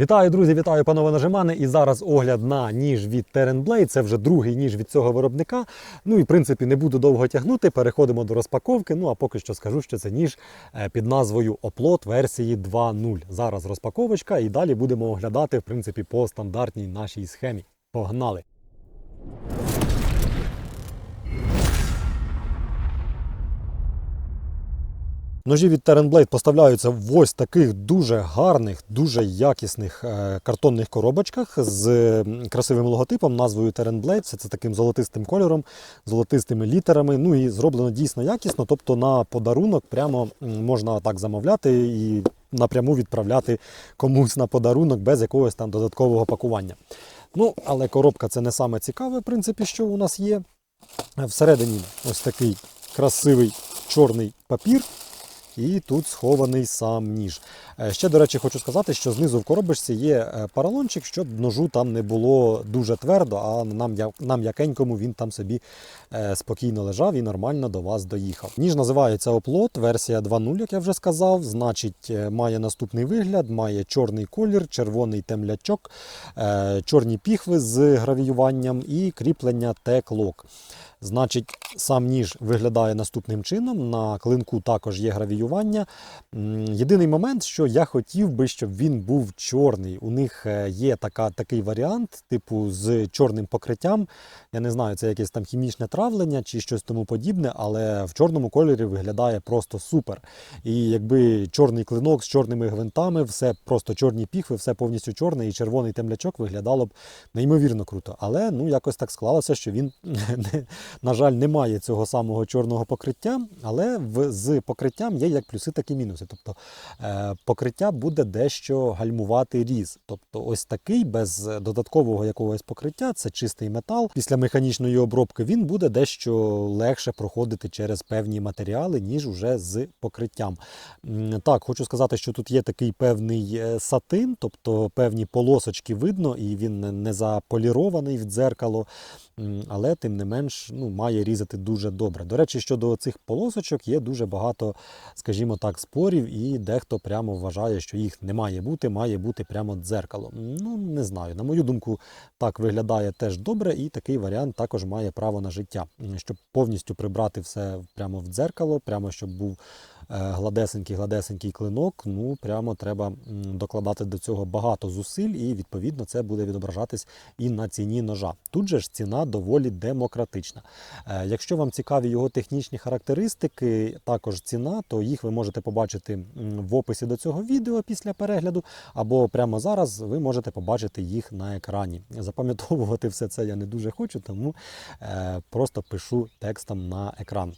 Вітаю, друзі! Вітаю, панове нажимани. І зараз огляд на ніж від Terran Blade. Це вже другий ніж від цього виробника. Ну і в принципі не буду довго тягнути. Переходимо до розпаковки. Ну а поки що скажу, що це ніж е, під назвою Оплот версії 2.0. Зараз розпаковочка, і далі будемо оглядати в принципі по стандартній нашій схемі. Погнали! Ножі від Terran Blade поставляються в ось таких дуже гарних, дуже якісних е, картонних коробочках з красивим логотипом, назвою Terran Blade. Все це таким золотистим кольором, золотистими літерами. Ну і зроблено дійсно якісно. Тобто на подарунок прямо можна так замовляти і напряму відправляти комусь на подарунок без якогось там додаткового пакування. Ну, але коробка це не саме цікаве, в принципі, що у нас є. Всередині ось такий красивий чорний папір. І тут схований сам ніж. Е, Ще, до речі, хочу сказати, що знизу в коробочці є е, поролончик, щоб ножу там не було дуже твердо, а нам, нам якенькому він там собі е, спокійно лежав і нормально до вас доїхав. Ніж називається оплот, версія 2.0, як я вже сказав. Значить, має наступний вигляд, має чорний колір, червоний темлячок, чорні піхви з гравіюванням і кріплення Т-клок. Значить, сам ніж виглядає наступним чином. На клинку також є гравіювання. М, Єдиний момент, що я хотів би, щоб він був чорний. У них е, є така, такий варіант, типу з чорним покриттям. Я не знаю, це якесь там хімічне травлення чи щось тому подібне, але в чорному кольорі виглядає просто супер. І якби чорний клинок з чорними гвинтами, все просто чорні піхви, все повністю чорне, і червоний темлячок виглядало б неймовірно круто. Але ну якось так склалося, що він на жаль, немає цього самого чорного покриття, але з покриттям є як плюси, так і мінуси. Тобто е, покриття буде дещо гальмувати різ. Тобто, ось такий без додаткового якогось покриття, це чистий метал. Після механічної обробки він буде дещо легше проходити через певні матеріали, ніж уже з покриттям. Так, хочу сказати, що тут є такий певний е, сатин, тобто певні полосочки видно, і він не- заполірований в дзеркало. Але тим не менш ну, має різати дуже добре. До речі, щодо цих полосочок є дуже багато, скажімо так, спорів, і дехто прямо вважає, що їх не має бути, має бути прямо дзеркало. Ну, не знаю. На мою думку, так виглядає теж добре, і такий варіант також має право на життя. Щоб повністю прибрати все прямо в дзеркало, прямо щоб був е, гладесенький, гладесенький клинок. Ну, прямо треба докладати до цього багато зусиль, і відповідно це буде відображатись і на ціні ножа. Тут же ж ціна доволі демократична. Е, Якщо вам цікаві його технічні характеристики, також ціна, то їх ви можете побачити в описі до цього відео після перегляду, або прямо зараз ви можете побачити їх на екрані. Запам'ятовувати все це я не дуже хочу, тому е, просто пишу текстом на екран.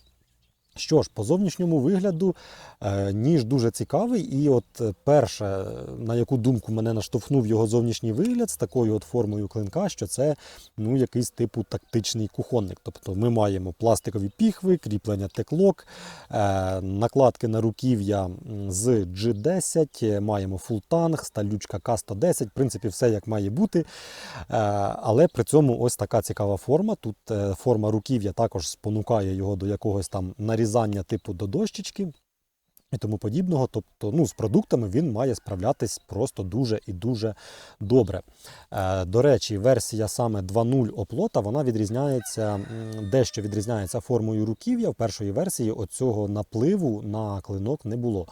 Що ж, по зовнішньому вигляду е, ніж дуже цікавий, і от е, перше, на яку думку мене наштовхнув його зовнішній вигляд з такою от формою клинка, що це ну, якийсь типу тактичний кухонник. Тобто ми маємо пластикові піхви, кріплення теклок, е, накладки на руків'я з G10, е, маємо фултанг, сталючка К110, в принципі, все як має бути. Але при цьому ось така цікава форма. Тут форма руків'я також спонукає його до якогось там нарізання типу до дощечки. І тому подібного, тобто ну, з продуктами він має справлятись просто дуже і дуже добре. Е, до речі, версія саме 2.0 оплота вона відрізняється, дещо відрізняється формою руків'я. В першої версії оцього напливу на клинок не було.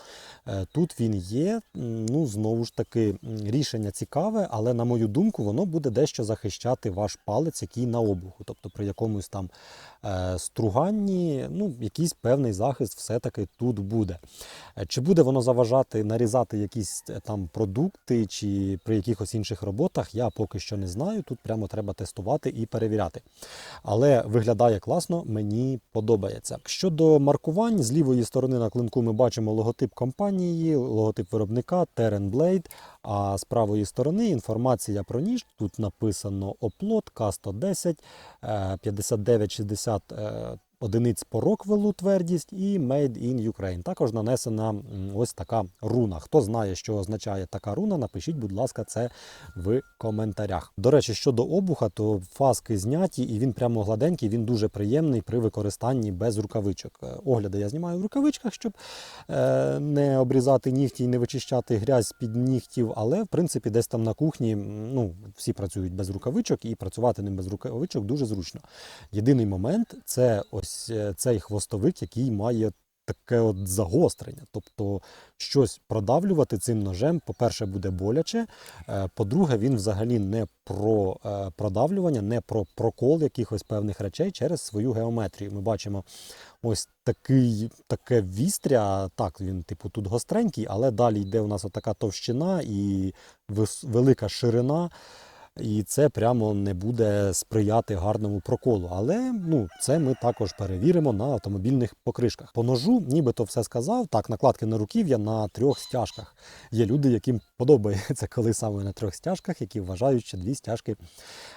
Е, тут він є. Ну, знову ж таки, рішення цікаве, але на мою думку, воно буде дещо захищати ваш палець, який на обуху. Тобто при якомусь там е, струганні, ну, якийсь певний захист все-таки тут буде. Е, Чи буде воно заважати нарізати якісь е, там продукти, чи при якихось інших роботах, я поки що не знаю. Тут прямо треба тестувати і перевіряти. Але виглядає класно, мені подобається. Щодо маркувань, з лівої сторони на клинку ми бачимо логотип компанії, логотип виробника Terran Blade. А з правої сторони інформація про ніж. Тут написано оплот К110 е, 5960 е, одиниць по Роквеллу твердість і Made in Ukraine. Також нанесена ось така руна. Хто знає, що означає така руна, напишіть, будь ласка, це в коментарях. До речі, щодо обуха, то фаски зняті і він прямо гладенький, він дуже приємний при використанні без рукавичок. Е, Огляди я знімаю в рукавичках, щоб е, не обрізати нігті і не вичищати грязь під нігтів, але в принципі десь там на кухні ну, всі працюють без рукавичок і працювати ним без рукавичок дуже зручно. Єдиний момент це ось е, цей хвостовик, який має таке от загострення. Тобто щось продавлювати цим ножем, по-перше, буде боляче. е, По-друге, він взагалі не про е, продавлювання, не про прокол якихось певних речей через свою геометрію. Ми бачимо ось такий, таке вістря. Так, він, типу, тут гостренький, але далі йде у нас отака товщина і велика ширина. І це прямо не буде сприяти гарному проколу. Але ну, це ми також перевіримо на автомобільних покришках. По ножу, нібито все сказав. Так, накладки на руків'я на трьох стяжках. Є люди, яким подобається, коли саме на трьох стяжках, які вважають, що дві стяжки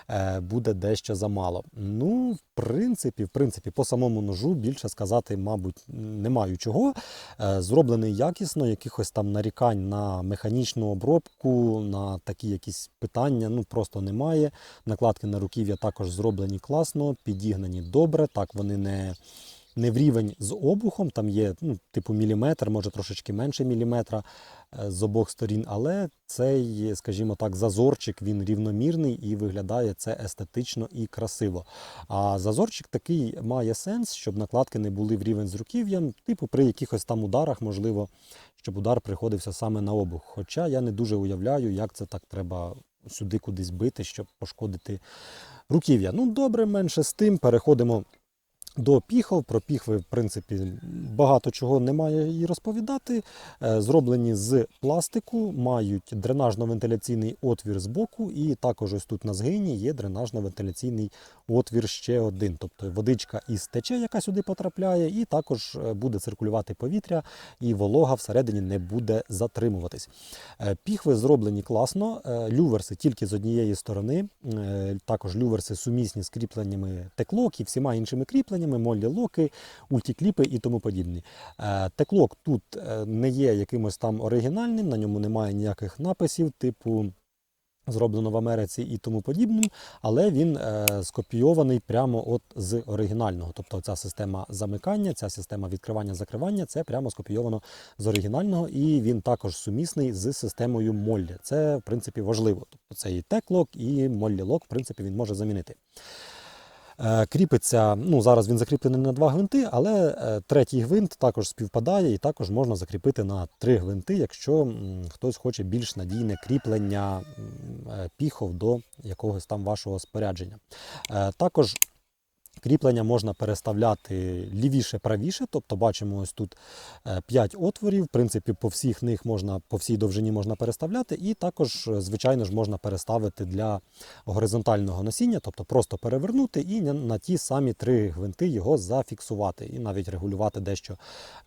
е, буде дещо замало. Ну, в принципі, в принципі, по самому ножу більше сказати, мабуть, не маю чого. Е, Зроблений якісно, якихось там нарікань на механічну обробку, на такі якісь питання, ну просто немає. Накладки на руків'я також зроблені класно, підігнані добре. Так, вони не, не в рівень з обухом, там є ну, типу міліметр, може трошечки менше міліметра е, з обох сторін, але цей, скажімо так, зазорчик він рівномірний і виглядає це естетично і красиво. А зазорчик такий має сенс, щоб накладки не були в рівень з руків'ям, типу при якихось там ударах, можливо, щоб удар приходився саме на обух. Хоча я не дуже уявляю, як це так треба сюди кудись бити, щоб пошкодити руків'я. Ну, добре, менше з тим. Переходимо до піхов. Про піхви, в принципі, багато чого немає і розповідати. Е, Зроблені з пластику, мають дренажно-вентиляційний отвір з боку, і також ось тут на згині є дренажно-вентиляційний отвір ще один. Тобто водичка із тече, яка сюди потрапляє, і також е, буде циркулювати повітря, і волога всередині не буде затримуватись. Е, Піхви зроблені класно, люверси тільки з однієї сторони, також люверси сумісні з кріпленнями теклок і всіма іншими кріпленнями, моллі локи, ультікліпи і тому подібні. Е, Теклок тут е, не є якимось там оригінальним, на ньому немає ніяких написів, типу. Зроблено в Америці і тому подібним, але він е, скопійований прямо от з оригінального. Тобто ця система замикання, ця система відкривання-закривання це прямо скопійовано з оригінального, і він також сумісний з системою Моллі. Це в принципі важливо. Тобто це і теклок, і моллі-лок, в принципі, він може замінити. Е, Кріпиться, ну зараз він закріплений на два гвинти, але е, третій гвинт також співпадає і також можна закріпити на три гвинти, якщо хтось хоче більш надійне кріплення е, піхов до якогось там вашого спорядження. Також Кріплення можна переставляти лівіше-правіше, тобто бачимо ось тут 5 отворів. В принципі, по всіх них можна, по всій довжині можна переставляти, і також, е, звичайно ж, можна переставити для горизонтального носіння, тобто просто перевернути і на- ті самі три гвинти його зафіксувати, і навіть регулювати дещо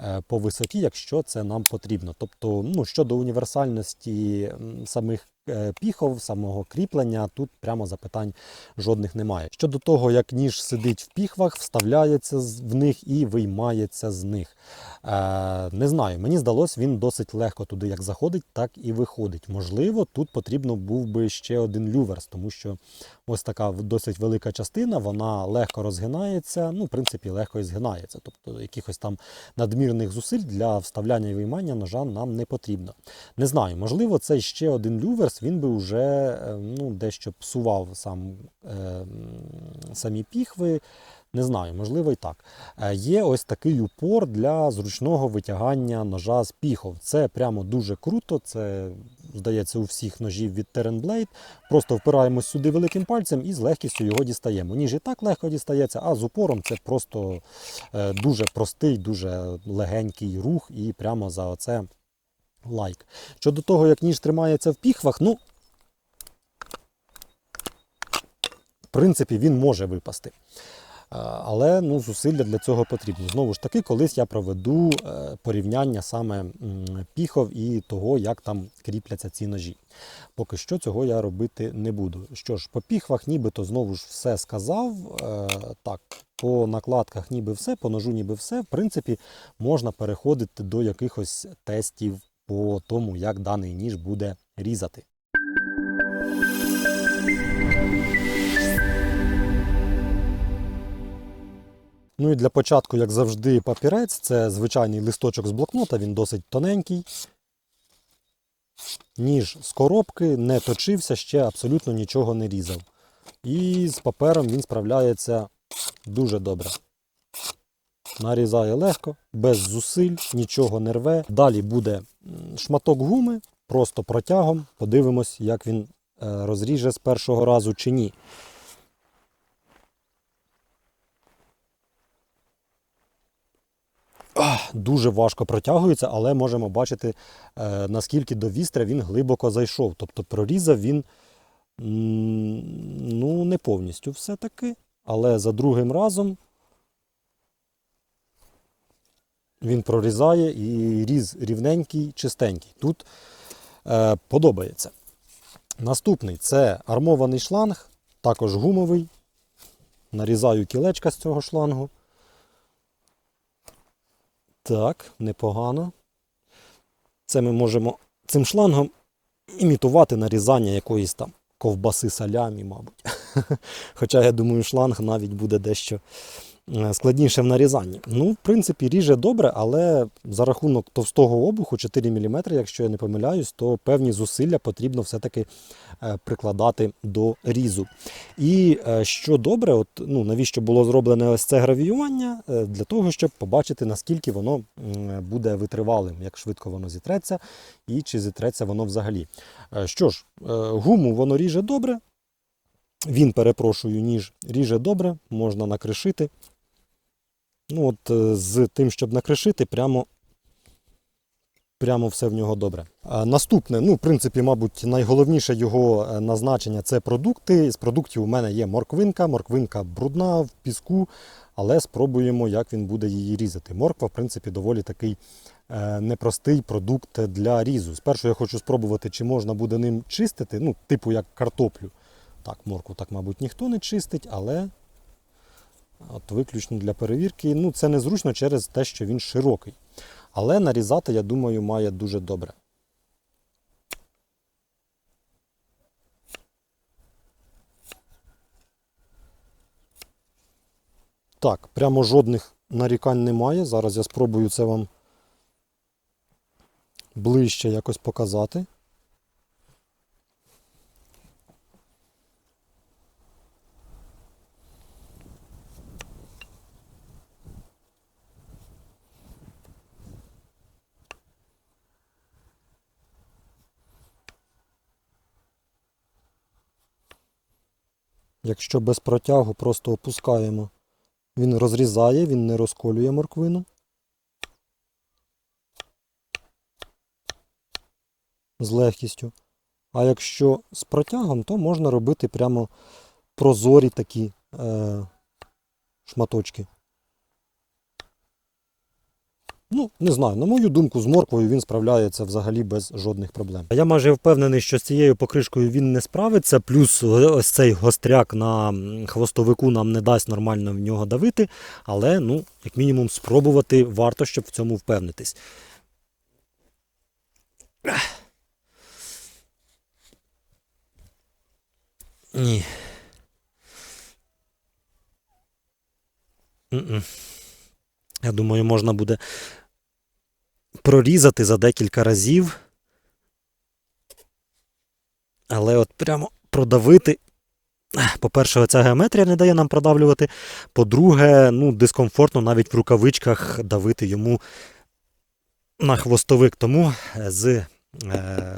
е, по висоті, якщо це нам потрібно. Тобто, ну, щодо універсальності самих е, піхов, самого кріплення, тут прямо запитань жодних немає. Щодо того, як ніж сидить в піхвах, вставляється в них і виймається з них. Е, не знаю, мені здалось, він досить легко туди як заходить, так і виходить. Можливо, тут потрібно був би ще один люверс, тому що ось така досить велика частина, вона легко розгинається, ну, в принципі, легко і згинається. Тобто якихось там надмірних зусиль для вставляння і виймання ножа нам не потрібно. Не знаю, можливо, цей ще один люверс, він би вже е, ну, дещо псував сам, е, самі піхви. Не знаю, можливо і так. Е, Є ось такий упор для зручного витягання ножа з піхов. Це прямо дуже круто. Це, здається, у всіх ножів від Terran Blade. Просто впираємось сюди великим пальцем і з легкістю його дістаємо. Ніж і так легко дістається, а з упором це просто дуже простий, дуже легенький рух, і прямо за оце лайк. Щодо того, як ніж тримається в піхвах, ну. В принципі, він може випасти. Але ну, зусилля для цього потрібні. Знову ж таки, колись я проведу е, порівняння саме піхов і того, як там кріпляться ці ножі. Поки що цього я робити не буду. Що ж, по піхвах нібито знову ж все сказав. Е, Так, по накладках ніби все, по ножу ніби все. В принципі, можна переходити до якихось тестів по тому, як даний ніж буде різати. Ну і для початку, як завжди, папірець це звичайний листочок з блокнота, він досить тоненький. Ніж з коробки не точився, ще абсолютно нічого не різав. І з папером він справляється дуже добре. Нарізає легко, без зусиль, нічого не рве. Далі буде шматок гуми, просто протягом. Подивимось, як він е, розріже з першого разу чи ні. Дуже важко протягується, але можемо бачити, е, наскільки до вістря він глибоко зайшов. Тобто прорізав він ну, не повністю все-таки, але за другим разом він прорізає і різ рівненький, чистенький. Тут е, подобається. Наступний це армований шланг, також гумовий. Нарізаю кілечка з цього шлангу. Так, непогано. Це ми можемо цим шлангом імітувати нарізання якоїсь там ковбаси салямі, мабуть. Хоча, я думаю, шланг навіть буде дещо складніше в нарізанні. Ну, в принципі, ріже добре, але за рахунок товстого обуху 4 мм, якщо я не помиляюсь, то певні зусилля потрібно все-таки е, прикладати до різу. І е, що добре, от, ну, навіщо було зроблене ось це гравіювання? Е, Для того, щоб побачити, наскільки воно буде витривалим, як швидко воно зітреться, і чи зітреться воно взагалі. Е, Що ж, е, гуму воно ріже добре. Він, перепрошую, ніж ріже добре, можна накришити. Ну, от е, з тим, щоб накришити, прямо, прямо все в нього добре. Наступне, ну, в принципі, мабуть, найголовніше його е, назначення це продукти. З продуктів у мене є морквинка. Морквинка брудна в піску, але спробуємо, як він буде її різати. Морква, в принципі, доволі такий е, непростий продукт для різу. Спершу я хочу спробувати, чи можна буде ним чистити, ну, типу як картоплю. Так, моркву так, мабуть, ніхто не чистить, але от виключно для перевірки. Ну, це незручно через те, що він широкий. Але нарізати, я думаю, має дуже добре. Так, прямо жодних нарікань немає. Зараз я спробую це вам ближче якось показати. Якщо без протягу просто опускаємо, він розрізає, він не розколює морквину. З легкістю. А якщо з протягом, то можна робити прямо прозорі такі е, шматочки. Ну, не знаю, на мою думку, з морквою він справляється взагалі без жодних проблем. Я майже впевнений, що з цією покришкою він не справиться, плюс ось цей гостряк на хвостовику нам не дасть нормально в нього давити, але, ну, як мінімум, спробувати варто, щоб в цьому впевнитись. Ні. М-м. Я думаю, можна буде прорізати за декілька разів. Але от прямо продавити. По-перше, ця геометрія не дає нам продавлювати. По-друге, ну, дискомфортно навіть в рукавичках давити йому на хвостовик. Тому з е,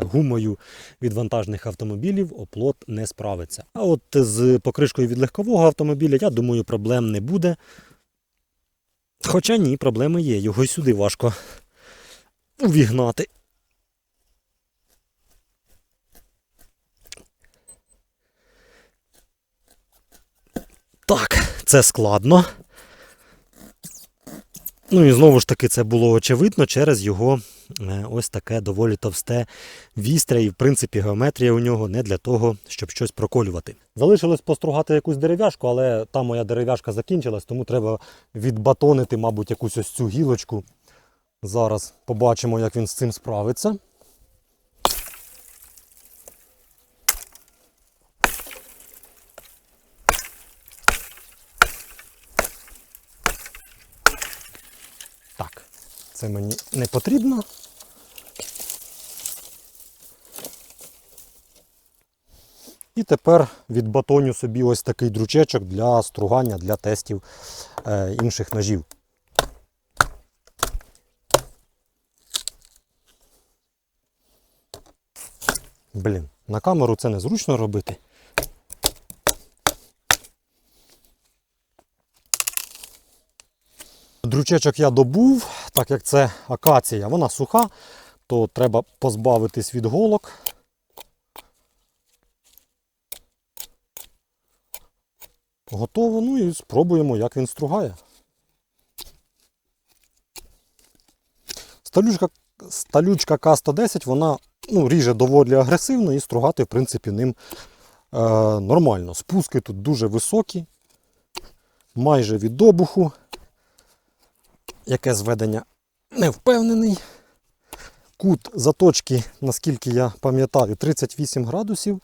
гумою від вантажних автомобілів оплот не справиться. А от з покришкою від легкового автомобіля, я думаю, проблем не буде. Хоча ні, проблеми є. Його й сюди важко увігнати. Так, це складно. Ну і знову ж таки, це було очевидно через його ось таке доволі товсте вістря, і в принципі геометрія у нього не для того, щоб щось проколювати. Залишилось постругати якусь дерев'яшку, але та моя дерев'яшка закінчилась, тому треба відбатонити, мабуть, якусь ось цю гілочку. Зараз побачимо, як він з цим справиться. Це мені не потрібно. І тепер відбатоню собі ось такий дручечок для стругання, для тестів е, інших ножів. Блін, на камеру це незручно робити. Дручечок я добув, так як це акація, вона суха, то треба позбавитись від голок. Готово, ну і спробуємо, як він стругає. Сталючка, сталючка К110, вона ну, ріже доволі агресивно і стругати, в принципі, ним е, нормально. Спуски тут дуже високі, майже від обуху. Яке зведення не впевнений. Кут заточки, наскільки я пам'ятаю, 38 градусів.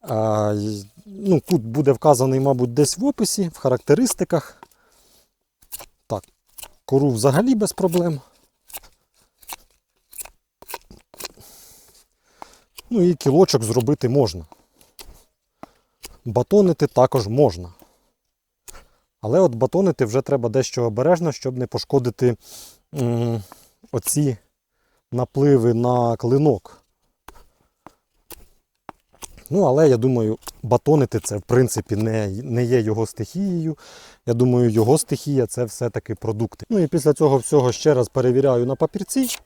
А, ну, кут буде вказаний, мабуть, десь в описі, в характеристиках. Так, кору взагалі без проблем. Ну і кілочок зробити можна. Батонити також можна. Але от батонити вже треба дещо обережно, щоб не пошкодити м, оці напливи на клинок. Ну, але я думаю, батонити це в принципі не, не є його стихією. Я думаю, його стихія це все-таки продукти. Ну і після цього всього ще раз перевіряю на папірці.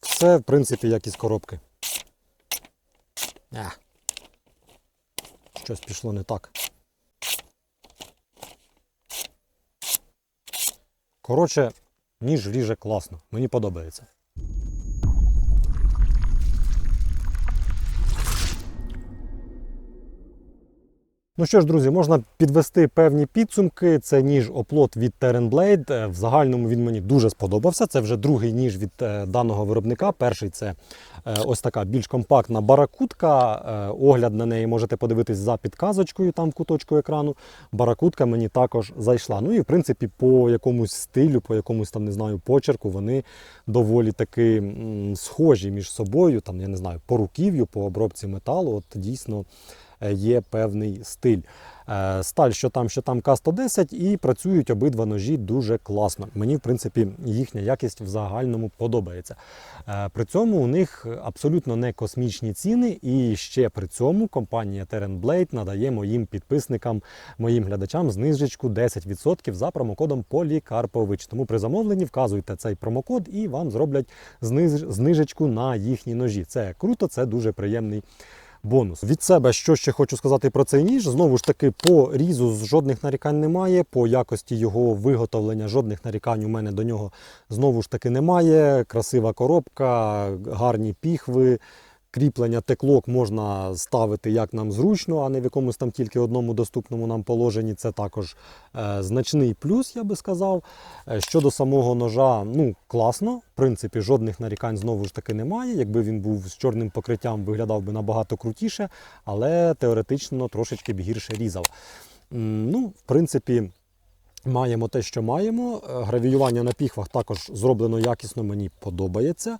Все, в принципі, як із коробки. А. Щось пішло не так. Коротше, ніж ріже класно. Мені подобається. Ну що ж, друзі, можна підвести певні підсумки. Це ніж оплот від Terran Blade. Е, В загальному він мені дуже сподобався. Це вже другий ніж від е, даного виробника. Перший це е, ось така більш компактна баракутка. Огляд на неї можете подивитись за підказочкою там в куточку екрану. Баракутка мені також зайшла. Ну і в принципі, по якомусь стилю, по якомусь там не знаю почерку, вони доволі таки схожі між собою. Там я не знаю, по руків'ю, по обробці металу. От дійсно є певний стиль. Е, Сталь, що там, що там К110, і працюють обидва ножі дуже класно. Мені, в принципі, їхня якість в загальному подобається. Е, При цьому у них абсолютно не космічні ціни, і ще при цьому компанія Terran Blade надає моїм підписникам, моїм глядачам знижечку 10% за промокодом Полікарпович. Тому при замовленні вказуйте цей промокод і вам зроблять знижечку на їхні ножі. Це круто, це дуже приємний бонус. Від себе, що ще хочу сказати про цей ніж, знову ж таки, по різу жодних нарікань немає, по якості його виготовлення жодних нарікань у мене до нього знову ж таки немає. Красива коробка, гарні піхви. Кріплення теклок можна ставити як нам зручно, а не в якомусь там тільки одному доступному нам положенні. Це також е, значний плюс, я би сказав. Е, щодо самого ножа, ну класно. В принципі, жодних нарікань знову ж таки немає. Якби він був з чорним покриттям, виглядав би набагато крутіше, але теоретично трошечки б гірше різав. Ну, в принципі. Маємо те, що маємо. Е, Гравіювання на піхвах також зроблено якісно, мені подобається.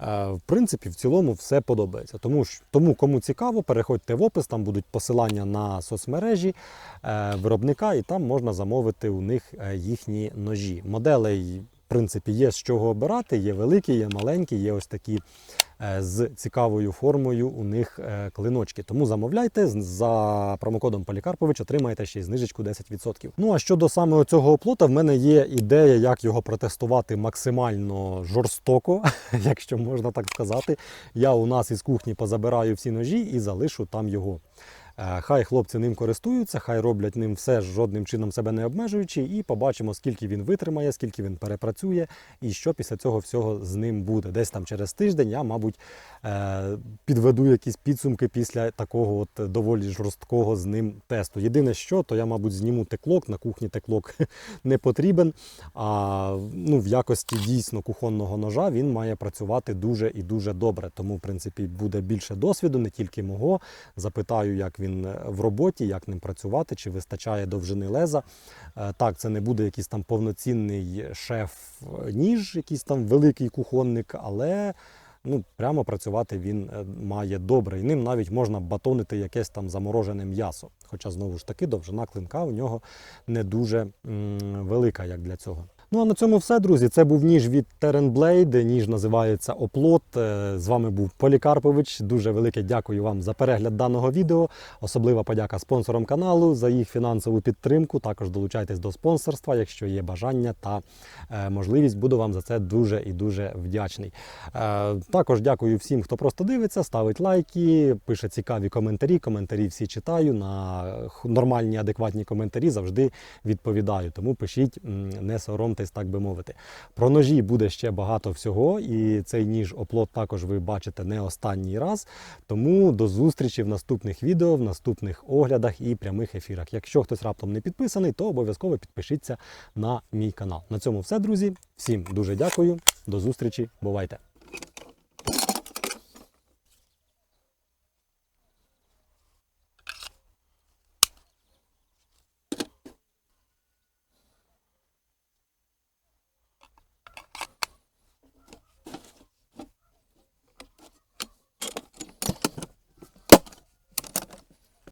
Е, В принципі, в цілому все подобається. Тому, тому кому цікаво, переходьте в опис, там будуть посилання на соцмережі е, виробника, і там можна замовити у них їхні ножі. Моделей, в принципі, є з чого обирати, є великі, є маленькі, є ось такі з цікавою формою у них е, клиночки. Тому замовляйте за промокодом Полікарпович, отримаєте ще й знижечку 10%. Ну а щодо саме цього оплота, в мене є ідея, як його протестувати максимально жорстоко, якщо можна так сказати. Я у нас із кухні позабираю всі ножі і залишу там його. Е, Хай хлопці ним користуються, хай роблять ним все, жодним чином себе не обмежуючи, і побачимо, скільки він витримає, скільки він перепрацює, і що після цього всього з ним буде. Десь там через тиждень я, мабуть, е, підведу якісь підсумки після такого от доволі жорсткого з ним тесту. Єдине, що то я, мабуть, зніму теклок. На кухні теклок не потрібен. А ну, в якості дійсно кухонного ножа він має працювати дуже і дуже добре. Тому, в принципі, буде більше досвіду, не тільки мого. Запитаю, як він е, в роботі, як ним працювати, чи вистачає довжини леза. Е, Так, це не буде якийсь там повноцінний шеф-ніж, якийсь там великий кухонник, але ну, прямо працювати він е, має добре. І ним навіть можна батонити якесь там заморожене м'ясо. Хоча, знову ж таки, довжина клинка у нього не дуже м, велика, як для цього. Ну а на цьому все, друзі. Це був ніж від Blade, ніж називається Оплот. Е, З вами був Полікарпович. Дуже велике дякую вам за перегляд даного відео. Особлива подяка спонсорам каналу за їх фінансову підтримку. Також долучайтесь до спонсорства, якщо є бажання та е, можливість. Буду вам за це дуже і дуже вдячний. Е, Також дякую всім, хто просто дивиться, ставить лайки, пише цікаві коментарі. Коментарі всі читаю. На нормальні, адекватні коментарі завжди відповідаю. Тому пишіть, не соромтесь, так би мовити. Про ножі буде ще багато всього, і цей ніж оплот також ви бачите не останній раз. Тому до зустрічі в наступних відео, в наступних оглядах і прямих ефірах. Якщо хтось раптом не підписаний, то обов'язково підпишіться на мій канал. На цьому все, друзі. Всім дуже дякую. До зустрічі. Бувайте!